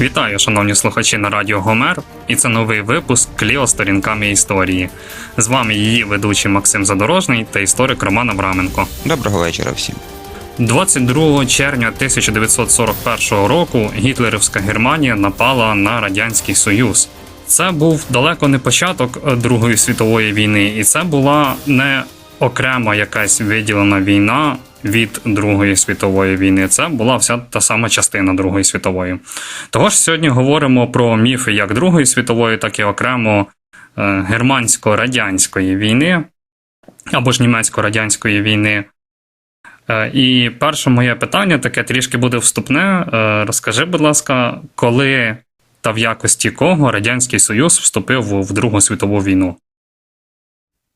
Вітаю, шановні слухачі на радіо Гомер, і це новий випуск Кліо сторінками історії. З вами її ведучий Максим Задорожний та історик Роман Абраменко. Доброго вечора всім. 22 червня 1941 року гітлерівська Германія напала на Радянський Союз. Це був далеко не початок Другої світової війни, і це була не окрема якась виділена війна від Другої світової війни. Це була вся та сама частина Другої світової. Того ж сьогодні говоримо про міфи як Другої світової, так і окремо е, германсько-радянської війни або ж німецько-радянської війни. Е, І перше моє питання таке трішки буде вступне. Е, Розкажи, будь ласка, коли та в якості кого Радянський Союз вступив в Другу світову війну?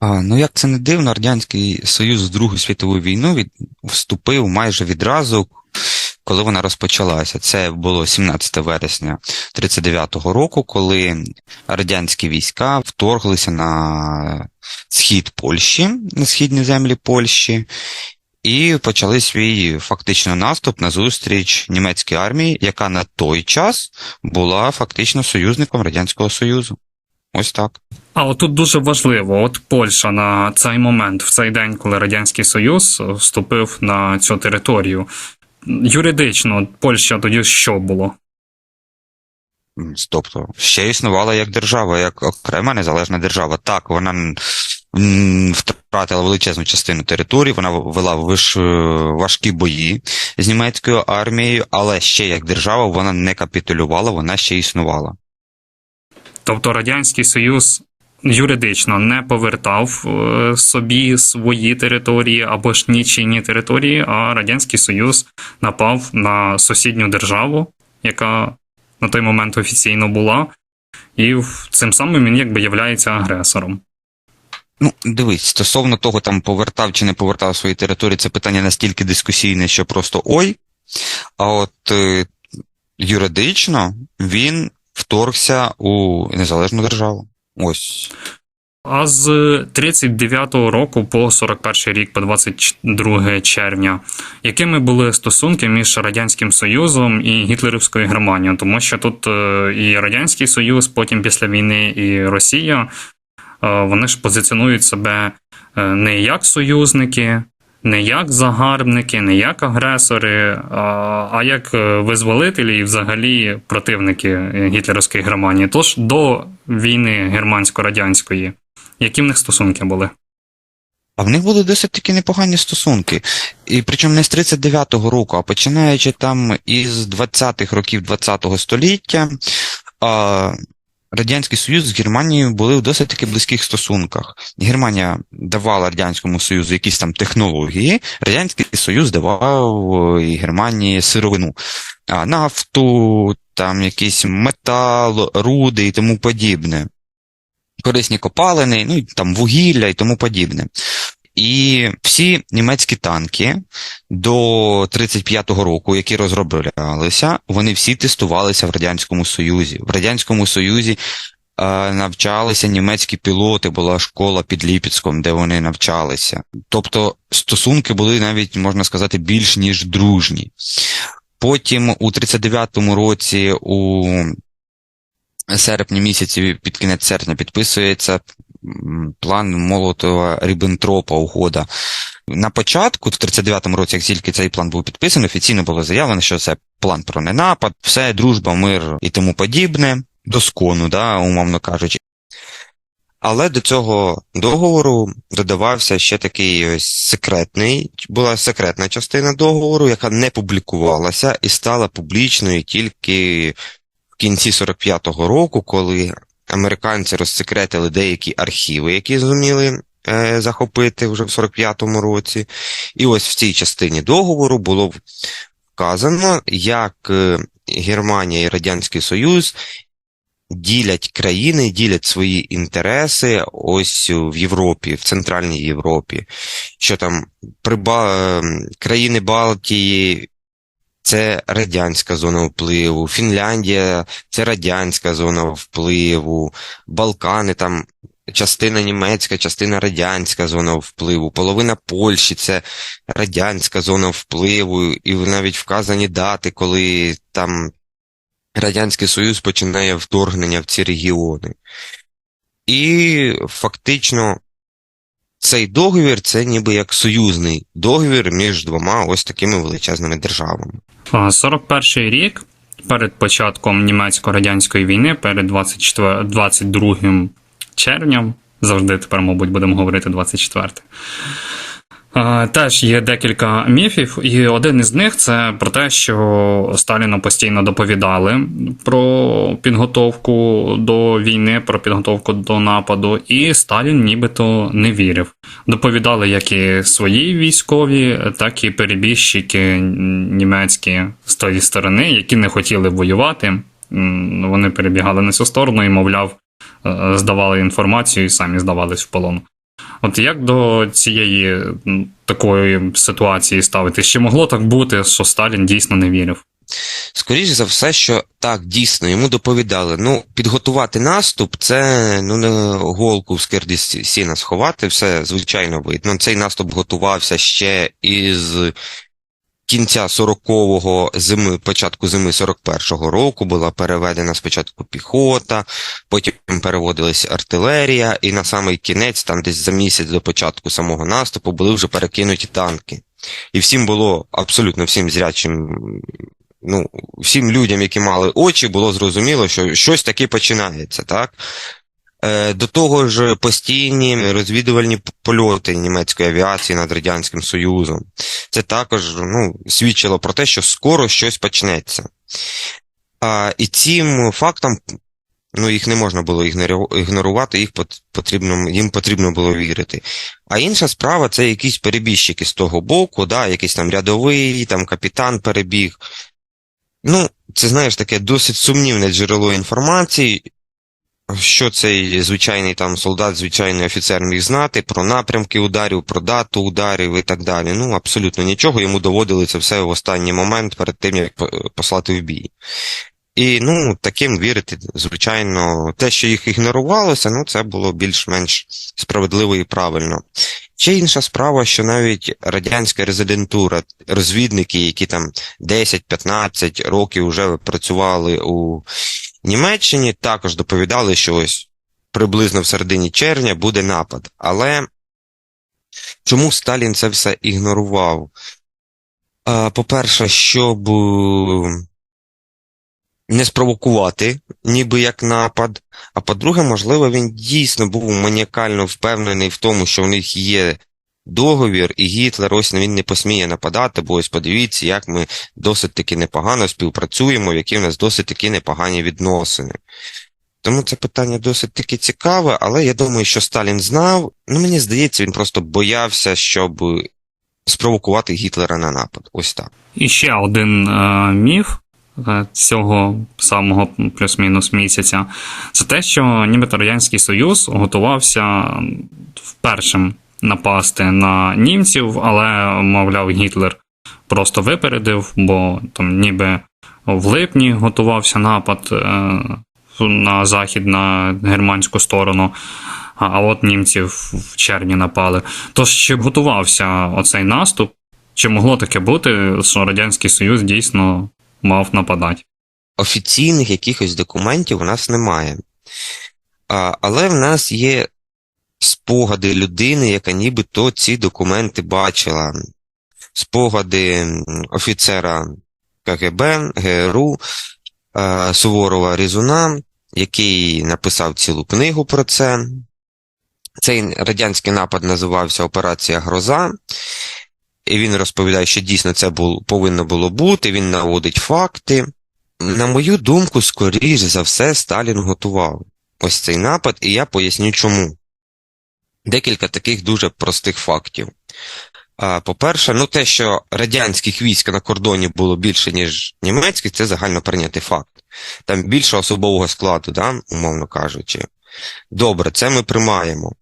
А, ну як це не дивно, Радянський Союз в Другу світову війну від, вступив майже відразу, коли вона розпочалася. Це було 17 вересня 39-го року, коли радянські війська вторглися на схід Польщі, на східні землі Польщі, і почали свій фактично наступ на зустріч німецькій армії, яка на той час була фактично союзником Радянського Союзу. Ось так. А отут дуже важливо, от Польща на цей момент, в цей день, коли Радянський Союз вступив на цю територію. Юридично Польща тоді що було? Тобто ще існувала як держава, як окрема незалежна держава. Так, вона втратила величезну частину території, вона вела виш, важкі бої з німецькою армією, але ще як держава вона не капітулювала, вона ще існувала. Тобто Радянський Союз юридично не повертав е, собі свої території або ж нічийні території, а Радянський Союз напав на сусідню державу, яка на той момент офіційно була, і цим самим він якби являється агресором. Ну, дивись, стосовно того, там повертав чи не повертав свої території, це питання настільки дискусійне, що просто ой. А от е, юридично він вторгся у незалежну державу. Ось. А з 39-го року по 41 рік, по 22 червня, якими були стосунки між Радянським Союзом і Гітлерівською Германією? Тому що тут е, і Радянський Союз, потім після війни, і Росія, е, вони ж позиціонують себе е, не як союзники, не як загарбники, не як агресори, а, а як е, визволителі і взагалі противники гітлерівської Германії. Тож до війни германсько-радянської, які в них стосунки були? А в них були досить таки непогані стосунки. І причому не з 39-го року, а починаючи там із 20-х років 20-го століття, а, Радянський Союз з Германією були в досить таки близьких стосунках. Германія давала Радянському Союзу якісь там технології, Радянський Союз давав е, і Германії сировину, нафту, там якийсь метал, руди і тому подібне. Корисні копалини, ну і там вугілля і тому подібне. І всі німецькі танки до 35-го року, які розроблялися, вони всі тестувалися в Радянському Союзі. В Радянському Союзі е, навчалися німецькі пілоти, була школа під Ліпецьком, де вони навчалися. Тобто стосунки були навіть, можна сказати, більш ніж дружні. Потім у 39-му році у серпні місяці, під кінець серпня, підписується план Молотова Ріббентропа угода. На початку, в 39-му році, як тільки цей план був підписаний, офіційно було заявлено, що це план про ненапад, все, дружба, мир і тому подібне, доскону, да, умовно кажучи. Але до цього договору додавався ще такий ось секретний, була секретна частина договору, яка не публікувалася і стала публічною тільки в кінці 45-го року, коли американці розсекретили деякі архіви, які зуміли е, захопити вже в 45-му році. І ось в цій частині договору було вказано, як е, Германія і Радянський Союз ділять країни, ділять свої інтереси ось в Європі, в Центральній Європі. Що там приба... ем, країни Балтії це радянська зона впливу, Фінляндія це радянська зона впливу, Балкани там частина німецька, частина радянська зона впливу, половина Польщі це радянська зона впливу, і навіть вказані дати, коли там Радянський Союз починає вторгнення в ці регіони. І фактично цей договір це ніби як союзний договір між двома ось такими величезними державами. А, 41-й рік перед початком німецько-радянської війни, перед 24, 22 червням, завжди тепер, мабуть, будемо говорити 24. Теж є декілька міфів, і один із них це про те, що Сталіну постійно доповідали про підготовку до війни, про підготовку до нападу, і Сталін нібито не вірив. Доповідали як і свої військові, так і перебіжчики німецькі з тої сторони, які не хотіли воювати. Вони перебігали на цю сторону і, мовляв, е, здавали інформацію і самі здавались в полон. От як до цієї такої ситуації ставитись? Чи могло так бути, що Сталін дійсно не вірив? Скоріше за все, що так, дійсно, йому доповідали. Ну, підготувати наступ це ну не голку в скирді сіна сховати, все звичайно видно. Цей наступ готувався ще із кінця 40-го зими, початку зими 41-го року була переведена спочатку піхота, потім переводилась артилерія, і на самий кінець, там десь за місяць до початку самого наступу, були вже перекинуті танки. І всім було абсолютно всім зрячим ну, всім людям, які мали очі, було зрозуміло, що щось таке починається, так? Е, До того ж, постійні розвідувальні польоти німецької авіації над Радянським Союзом. Це також ну, свідчило про те, що скоро щось почнеться. А, і цим фактам ну, їх не можна було ігнорувати, їх потрібно, їм потрібно було вірити. А інша справа це якісь перебіжчики з того боку, да, якийсь там рядовий, там капітан перебіг. Ну, це знаєш таке досить сумнівне джерело інформації, що цей звичайний там солдат, звичайний офіцер міг знати про напрямки ударів, про дату ударів і так далі. Ну, абсолютно нічого. Йому доводили це все в останній момент перед тим, як послати в бій. І ну, таким вірити, звичайно, те, що їх ігнорувалося, ну це було більш-менш справедливо і правильно. Ще інша справа, що навіть радянська резидентура, розвідники, які там 10-15 років вже працювали у Німеччині, також доповідали, що ось приблизно в середині червня буде напад. Але чому Сталін це все ігнорував? По-перше, щоб е, не спровокувати, ніби як напад. А по-друге, можливо, він дійсно був маніакально впевнений в тому, що в них є договір, і Гітлер ось він не посміє нападати, бо ось подивіться, як ми досить таки непогано співпрацюємо, які в нас досить таки непогані відносини. Тому це питання досить таки цікаве, але я думаю, що Сталін знав. Ну, мені здається, він просто боявся, щоб спровокувати Гітлера на напад. Ось так. І ще один е, міф е, цього самого плюс-мінус місяця це те, що нібито Радянський Союз готувався впершим напасти на німців, але, мовляв, Гітлер просто випередив, бо там ніби в липні готувався напад е, на захід на германську сторону. А от німці в червні напали. Тож чи готувався оцей наступ, чи могло таке бути, що Радянський Союз дійсно мав нападати? офіційних якихось документів у нас немає. А, але в нас є спогади людини, яка нібито ці документи бачила. Спогади офіцера КГБ, ГРУ е, Суворова Різуна, який написав цілу книгу про це. Цей радянський напад називався Операція Гроза. І він розповідає, що дійсно це бул, повинно було бути, він наводить факти. На мою думку, скоріш за все, Сталін готував ось цей напад, і я поясню чому. Декілька таких дуже простих фактів. По-перше, ну те, що радянських військ на кордоні було більше, ніж німецьких, це загально прийнятий факт. Там більше особового складу, да, умовно кажучи. Добре, це ми приймаємо.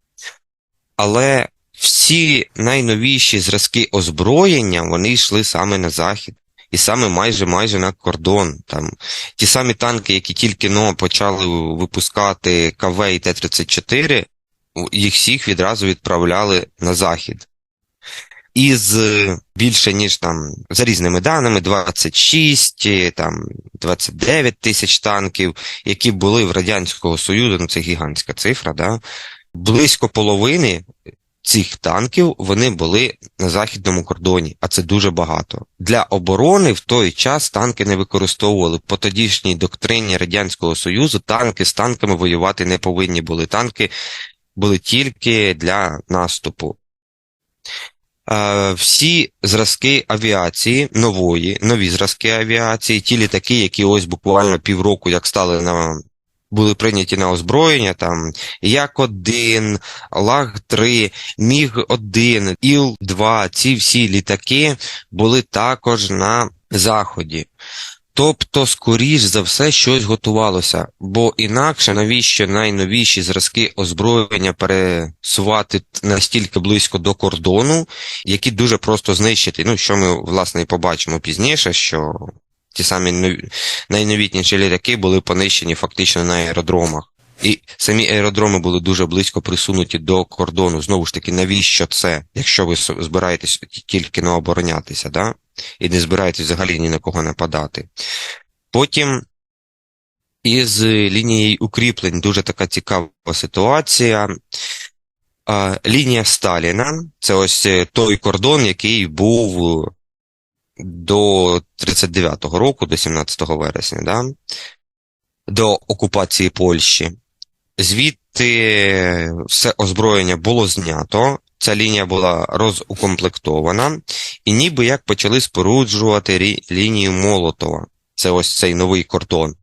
Але всі найновіші зразки озброєння, вони йшли саме на захід. І саме майже майже на кордон. Там ті самі танки, які тільки но почали випускати КВ і Т-34, їх всіх відразу відправляли на захід. Із більше ніж там за різними даними 26, е, там 29 тисяч танків, які були в Радянського Союзу, ну це гігантська цифра, да? близько половини цих танків вони були на західному кордоні, а це дуже багато. Для оборони в той час танки не використовували. По тодішній доктрині Радянського Союзу танки з танками воювати не повинні були. Танки були тільки для наступу. Всі зразки авіації нової, нові зразки авіації, ті літаки, які ось буквально півроку як стали на були прийняті на озброєння, там Як-1, Лаг-3, Міг-1, Іл-2, ці всі літаки були також на заході. Тобто, скоріш за все, щось готувалося, бо інакше навіщо найновіші зразки озброєння пересувати настільки близько до кордону, які дуже просто знищити. Ну, що ми, власне, і побачимо пізніше, що ті самі найновітніші літаки були понищені фактично на аеродромах. І самі аеродроми були дуже близько присунуті до кордону. Знову ж таки, навіщо це, якщо ви збираєтесь тільки не оборонятися, да? і не збираєтесь взагалі ні на кого нападати. Потім із лінією укріплень дуже така цікава ситуація. Лінія Сталіна це ось е, той кордон, який був до 39-го року, до 17 вересня, да? до окупації Польщі. Звідти все озброєння було знято, ця лінія була розукомплектована, і ніби як почали споруджувати лінію Молотова. Це ось цей новий кордон.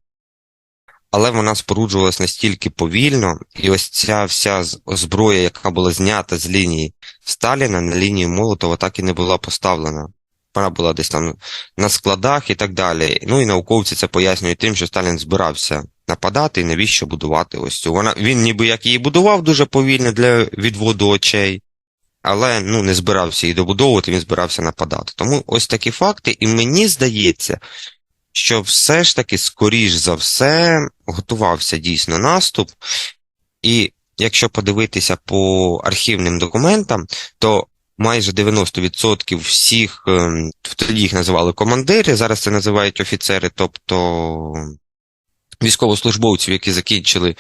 Але вона споруджувалась настільки повільно, і ось ця вся зброя, яка була знята з лінії Сталіна, на лінію Молотова так і не була поставлена. Вона була десь там на складах і так далі. Ну і науковці це пояснюють тим, що Сталін збирався нападати і навіщо будувати ось цю. Вона, він ніби як її будував дуже повільно для відводу очей, але ну, не збирався її добудовувати, він збирався нападати. Тому ось такі факти, і мені здається, що все ж таки, скоріш за все, готувався дійсно наступ, і якщо подивитися по архівним документам, то майже 90% всіх, ем, тоді їх називали командири, зараз це називають офіцери, тобто військовослужбовців, які закінчили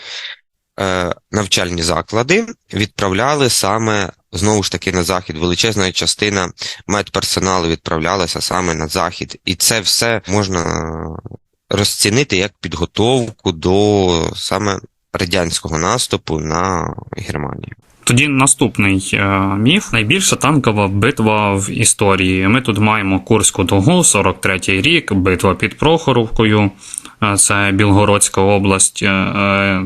е, навчальні заклади, відправляли саме знову ж таки на захід. Величезна частина медперсоналу відправлялася саме на захід. І це все можна розцінити як підготовку до саме радянського наступу на Германію. Тоді наступний е, міф найбільша танкова битва в історії. Ми тут маємо Курську дугу, 43-й рік, битва під Прохоровкою, е, це Білгородська область е,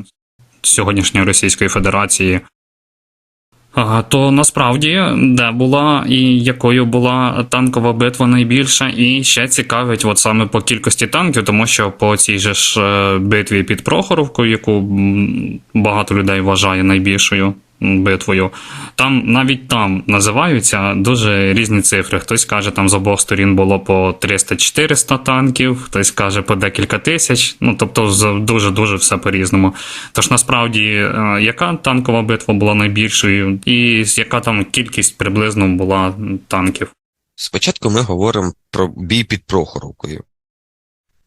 сьогоднішньої Російської Федерації. То насправді де була і якою була танкова битва найбільша, і ще цікавить, от саме по кількості танків, тому що по цій же ж битві під Прохоровкою, яку багато людей вважає найбільшою битвою, там навіть там називаються дуже різні цифри. Хтось каже, там з обох сторін було по 300-400 танків, хтось каже по декілька тисяч. Ну тобто дуже-дуже все по-різному. Тож насправді, е, яка танкова битва була найбільшою, і яка там кількість приблизно була танків? Спочатку ми говоримо про бій під Прохоровкою.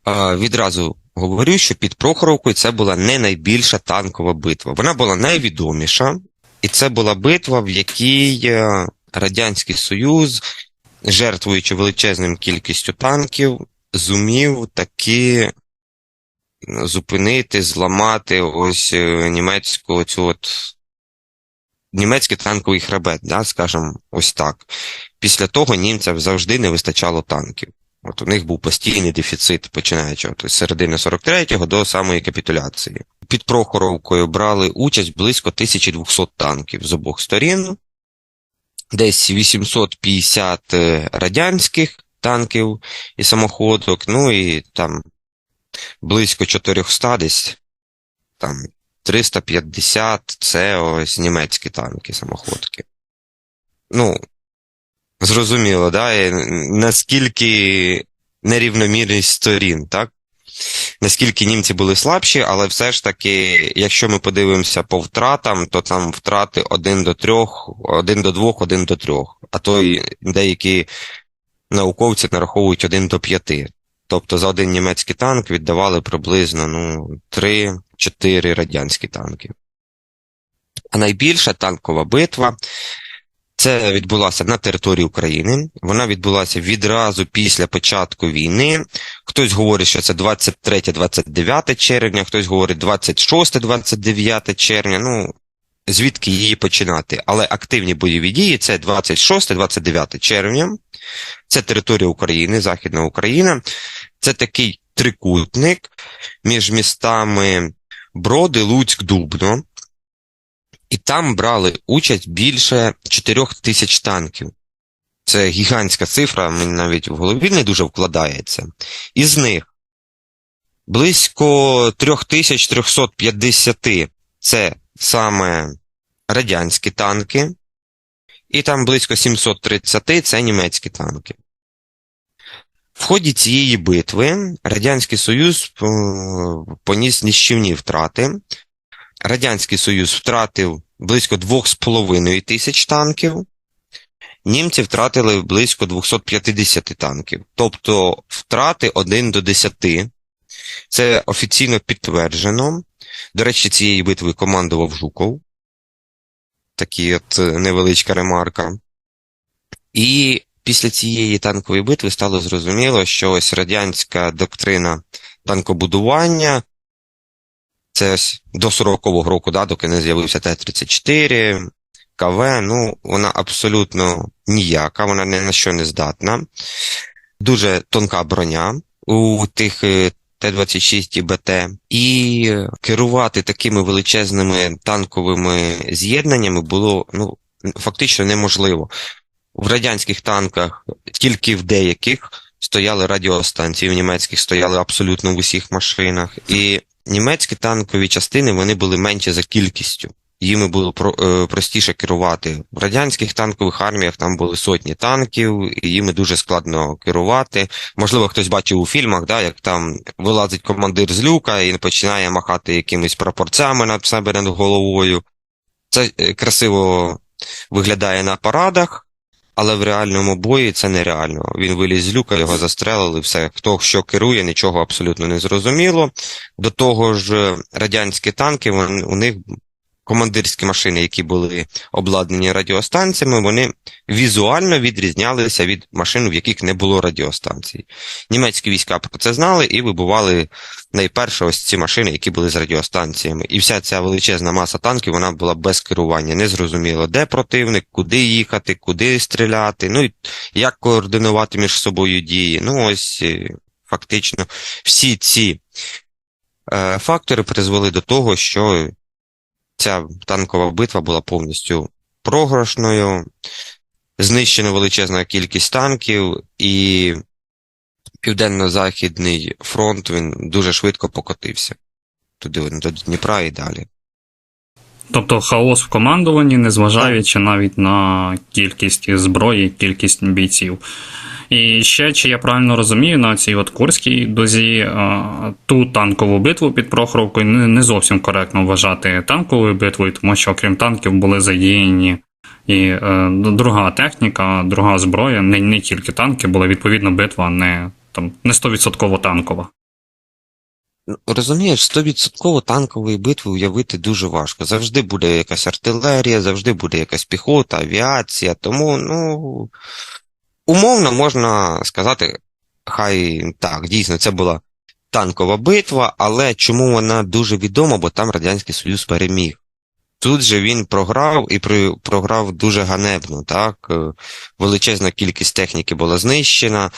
А, відразу говорю, що під Прохоровкою це була не найбільша танкова битва. Вона була найвідоміша, і це була битва, в якій е, Радянський Союз, жертвуючи величезним кількістю танків, зумів таки зупинити, зламати ось е, німецьку цю от німецький танковий хребет, да, скажімо, ось так. Після того німцям завжди не вистачало танків. От у них був постійний дефіцит, починаючи от, з середини 43-го до самої капітуляції. Під Прохоровкою брали участь близько 1200 танків з обох сторін. десь 850 е, радянських танків і самоходок, ну і там близько 400 десь, там 350 це ось німецькі танки, самоходки. Ну, зрозуміло, да? наскільки нерівномірність сторін, так? Наскільки німці були слабші, але все ж таки, якщо ми подивимося по втратам, то там втрати 1 до 3, 1 до 2, 1 до 3. А то й деякі науковці нараховують 1 до 5. Тобто за один німецький танк віддавали приблизно ну, 3-4 радянські танки. А найбільша танкова битва це відбулася на території України. Вона відбулася відразу після початку війни. Хтось говорить, що це 23-29 червня, хтось говорить 26-29 червня. Ну, звідки її починати? Але активні бойові дії це 26-29 червня. Це територія України, Західна Україна. Це такий трикутник між містами Броди, Луцьк, Дубно. І там брали участь більше 4 тисяч танків. Це гігантська цифра, мені навіть в голові не дуже вкладається. Із них близько 3350 це саме радянські танки, і там близько 730 це німецькі танки. В ході цієї битви Радянський Союз е, поніс нищівні втрати. Радянський Союз втратив близько 2,5 тисяч танків, німці втратили близько 250 танків. Тобто втрати 1 до 10. Це офіційно підтверджено. До речі, цієї битви командував Жуков. Такі от е, невеличка ремарка. І після цієї танкової битви стало зрозуміло, що ось радянська доктрина танкобудування це ось до 40-го року, да, доки не з'явився Т-34, КВ, ну, вона абсолютно ніяка, вона ні на що не здатна. Дуже тонка броня у тих е, Т-26 і БТ. І керувати такими величезними танковими з'єднаннями було ну, фактично неможливо. В радянських танках тільки в деяких стояли радіостанції, в німецьких стояли абсолютно в усіх машинах. І німецькі танкові частини вони були менші за кількістю. Їми було е, простіше керувати. В радянських танкових арміях там були сотні танків, і їми дуже складно керувати. Можливо, хтось бачив у фільмах, да, як там вилазить командир з люка і починає махати якимись прапорцями над себе над головою. Це е, красиво виглядає на парадах, але в реальному бої це нереально. Він виліз з люка, його застрелили, все. Хто що керує, нічого абсолютно не зрозуміло. До того ж, радянські танки, вони у них командирські машини, які були обладнані радіостанціями, вони візуально відрізнялися від машин, в яких не було радіостанцій. Німецькі війська про це знали і вибували найперше ось ці машини, які були з радіостанціями. І вся ця величезна маса танків вона була без керування. Незрозуміло, де противник, куди їхати, куди стріляти, ну і як координувати між собою дії. Ну ось е, фактично всі ці е, фактори призвели до того, що ця танкова битва була повністю програшною, знищена величезна кількість танків, і Південно-Західний фронт він дуже швидко покотився. Туди до Дніпра і далі. Тобто хаос в командуванні, незважаючи навіть на кількість зброї, кількість бійців. І ще, чи я правильно розумію, на цій от Курській дозі е, ту танкову битву під Прохоровкою не, зовсім коректно вважати танковою битвою, тому що окрім танків були задіяні і е, друга техніка, друга зброя, не, не тільки танки, була відповідно битва не там не 100% танкова. Розумієш, 100% танкової битви уявити дуже важко. Завжди буде якась артилерія, завжди буде якась піхота, авіація. Тому, ну, умовно можна сказати, хай так, дійсно, це була танкова битва, але чому вона дуже відома, бо там Радянський Союз переміг. Тут же він програв і при- програв дуже ганебно, так? Е, Величезна кількість техніки була знищена.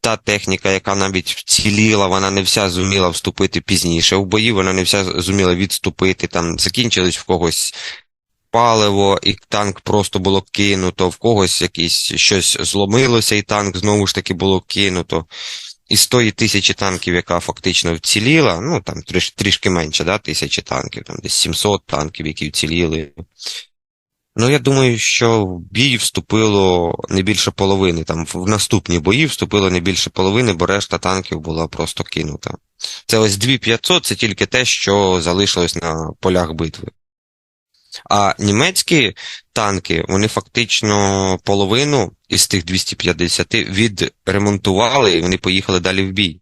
Та техніка, яка навіть вціліла, вона не вся зуміла вступити пізніше в бої, вона не вся зуміла відступити, там закінчились в когось паливо, і танк просто було кинуто, в когось якісь щось зломилося, і танк знову ж таки було кинуто. Із тої тисячі танків, яка фактично вціліла, ну там тріш, трішки менше, да, тисячі танків, там десь 700 танків, які вціліли. Ну, я думаю, що в бій вступило не більше половини. Там в наступні бої вступило не більше половини, бо решта танків була просто кинута. Це ось 2500, це тільки те, що залишилось на полях битви. А німецькі танки, вони фактично половину із тих 250 відремонтували і вони поїхали далі в бій.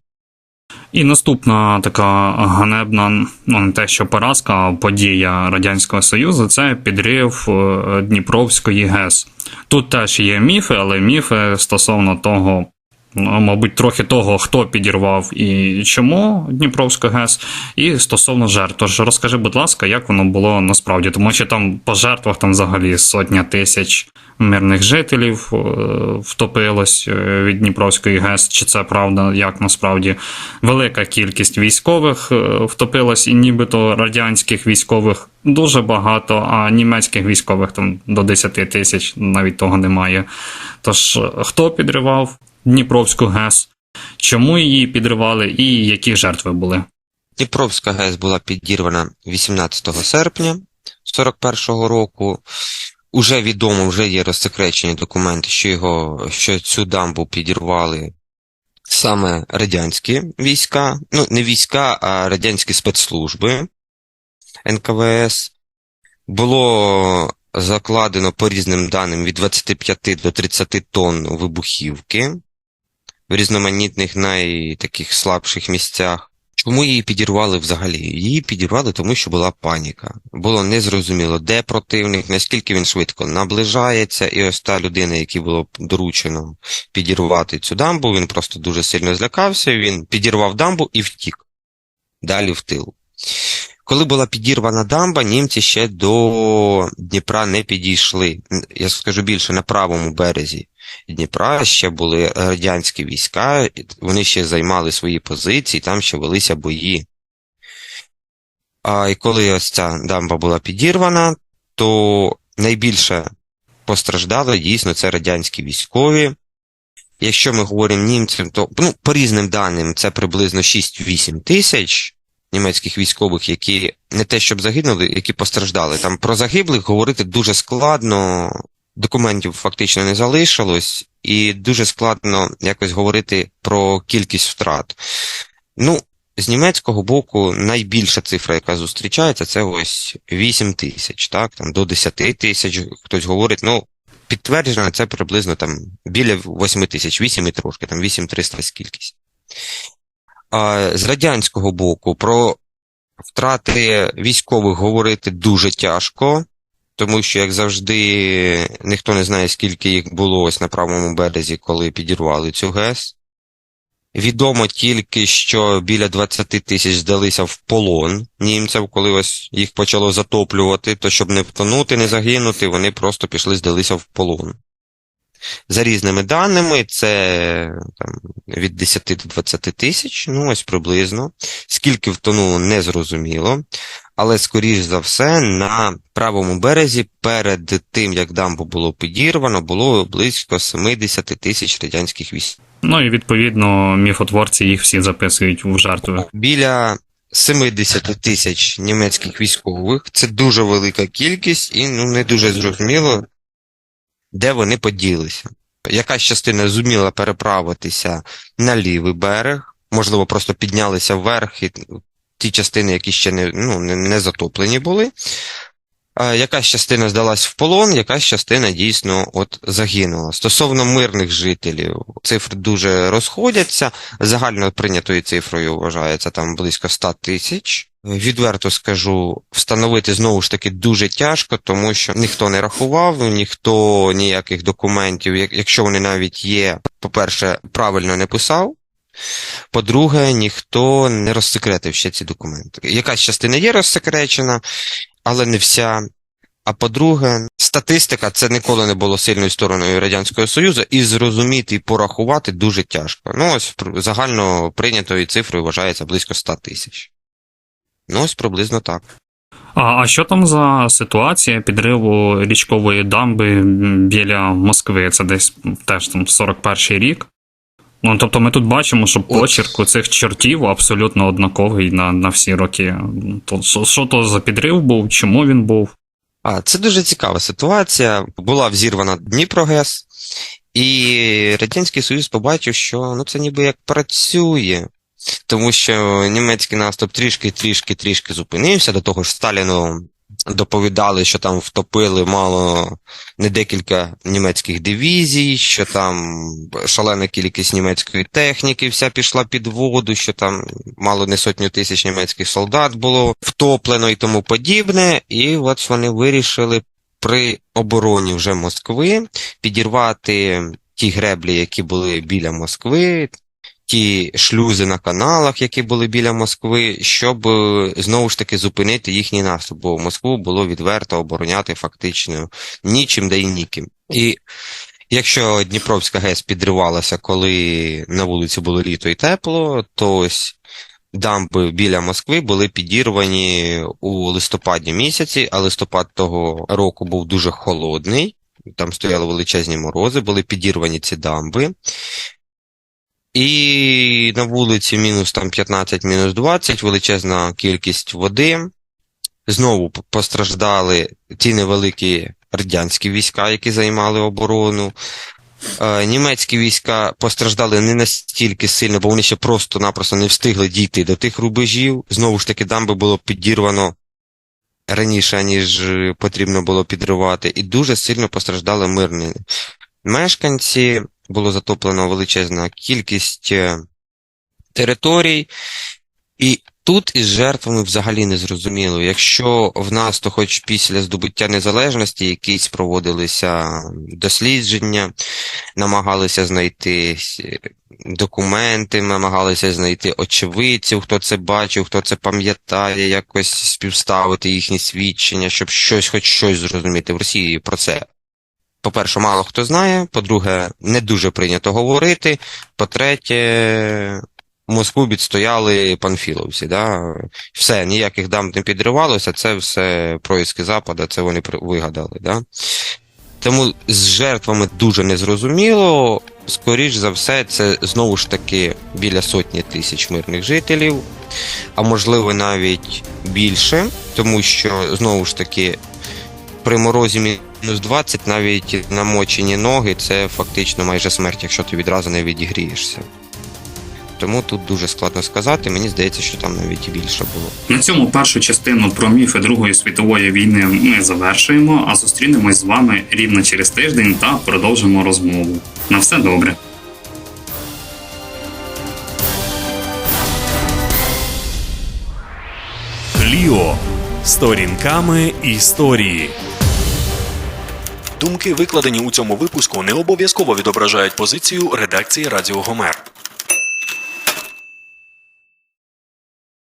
І наступна така ганебна, ну не те, що поразка, а подія Радянського Союзу це підрив е, Дніпровської ГЕС. Тут теж є міфи, але міфи стосовно того, мабуть, трохи того, хто підірвав і чому Дніпровську ГЕС, і стосовно жертв. Тож розкажи, будь ласка, як воно було насправді, тому що там по жертвах там взагалі сотня тисяч мирних жителів е, втопилось е, від Дніпровської ГЕС. Чи це правда, як насправді велика кількість військових е, втопилась, і нібито радянських військових дуже багато, а німецьких військових там до 10 тисяч навіть того немає. Тож хто підривав Дніпровську ГЕС? Чому її підривали, і які жертви були? Дніпровська ГЕС була підірвана 18 серпня 41-го року. Уже відомо, вже є розсекречені документи, що його, що цю дамбу підірвали саме радянські війська, ну не війська, а радянські спецслужби НКВС. Було закладено по різним даним від 25 до 30 тонн вибухівки в різноманітних найтаких слабших місцях. Чому її підірвали взагалі? Її підірвали, тому що була паніка. Було незрозуміло, де противник, наскільки він швидко наближається, і ось та людина, якій було доручено підірвати цю дамбу, він просто дуже сильно злякався, він підірвав дамбу і втік. Далі в тил. Коли була підірвана дамба, німці ще до Дніпра не підійшли. Я скажу більше, на правому березі Дніпра ще були радянські війська, вони ще займали свої позиції, там ще велися бої. А і коли ось ця дамба була підірвана, то найбільше постраждали дійсно це радянські військові. Якщо ми говоримо німцям, то ну, по різним даним це приблизно 6-8 тисяч німецьких військових, які не те, щоб загинули, які постраждали. Там про загиблих говорити дуже складно, документів фактично не залишилось, і дуже складно якось говорити про кількість втрат. Ну, з німецького боку найбільша цифра, яка зустрічається, це ось 8 тисяч, так, там до 10 тисяч, хтось говорить, ну, підтверджено, це приблизно там біля 8 тисяч, 8 і трошки, там 8 300 кількість. А з радянського боку про втрати військових говорити дуже тяжко, тому що, як завжди, ніхто не знає, скільки їх було ось на правому березі, коли підірвали цю ГЕС. Відомо тільки, що біля 20 тисяч здалися в полон німцям, коли ось їх почало затоплювати, то щоб не втонути, не загинути, вони просто пішли, здалися в полон. За різними даними, це там, від 10 до 20 тисяч, ну ось приблизно. Скільки втонуло, не зрозуміло. Але, скоріш за все, на правому березі перед тим, як дамбу було підірвано, було близько 70 тисяч радянських військ. Ну і відповідно міфотворці їх всі записують в жертви. Біля 70 тисяч німецьких військових це дуже велика кількість, і ну не дуже зрозуміло, де вони поділися. Якась частина зуміла переправитися на лівий берег, можливо, просто піднялися вверх, і ті частини, які ще не, ну, не, затоплені були. Якась частина здалась в полон, якась частина дійсно от загинула. Стосовно мирних жителів, цифри дуже розходяться. Загально прийнятою цифрою вважається там близько 100 тисяч. Відверто скажу, встановити знову ж таки дуже тяжко, тому що ніхто не рахував, ніхто ніяких документів, якщо вони навіть є, по-перше, правильно не писав. По-друге, ніхто не розсекретив ще ці документи. Якась частина є розсекречена, але не вся. А по-друге, статистика це ніколи не було сильною стороною Радянського Союзу, і зрозуміти і порахувати дуже тяжко. Ну, ось загально прийнятою цифрою вважається близько 100 тисяч. Ну, ось приблизно так. А, а що там за ситуація підриву річкової дамби біля Москви? Це десь теж там 41-й рік. Ну, тобто ми тут бачимо, що почерк у цих чортів абсолютно однаковий на, на всі роки. То, що, що то за підрив був, чому він був? А, це дуже цікава ситуація. Була взірвана Дніпрогес, і Радянський Союз побачив, що ну, це ніби як працює. Тому що німецький наступ трішки, трішки, трішки зупинився. До того ж, Сталіну доповідали, що там втопили мало не декілька німецьких дивізій, що там шалена кількість німецької техніки вся пішла під воду, що там мало не сотню тисяч німецьких солдат було втоплено і тому подібне. І от вони вирішили при обороні вже Москви підірвати ті греблі, які були біля Москви, ті шлюзи на каналах, які були біля Москви, щоб е, знову ж таки зупинити їхній наступ, бо Москву було відверто обороняти фактично нічим да й ніким. І якщо Дніпровська ГЕС підривалася, коли на вулиці було літо і тепло, то ось дамби біля Москви були підірвані у листопаді місяці, а листопад того року був дуже холодний. Там стояли величезні морози, були підірвані ці дамби. І на вулиці мінус там 15, мінус 20, величезна кількість води. Знову постраждали ті невеликі радянські війська, які займали оборону. Е, Німецькі війська постраждали не настільки сильно, бо вони ще просто-напросто не встигли дійти до тих рубежів. Знову ж таки, дамби було підірвано раніше, ніж е, потрібно було підривати, і дуже сильно постраждали мирні мешканці. Було затоплено величезна кількість е, територій, і тут із жертвами взагалі не зрозуміло. Якщо в нас, то хоч після здобуття незалежності якісь проводилися дослідження, намагалися знайти е, документи, намагалися знайти очевидців, хто це бачив, хто це пам'ятає, якось співставити їхні свідчення, щоб щось, хоч щось зрозуміти в Росії про це. По-перше, мало хто знає, по-друге, не дуже прийнято говорити. По-третє, Москву відстояли панфіловці. Да? Все, ніяких дам не підривалося, це все проїски Запада, це вони вигадали. Да? Тому з жертвами дуже незрозуміло. Скоріш за все, це знову ж таки біля сотні тисяч мирних жителів, а можливо навіть більше, тому що знову ж таки при морозі мінус 20 навіть намочені ноги це фактично майже смерть, якщо ти відразу не відігрієшся. Тому тут дуже складно сказати. Мені здається, що там навіть і більше було. На цьому першу частину про міфи Другої світової війни ми завершуємо, а зустрінемось з вами рівно через тиждень та продовжимо розмову. На все добре. Кліо сторінками історії. Думки, викладені у цьому випуску, не обов'язково відображають позицію редакції Радіо Гомер.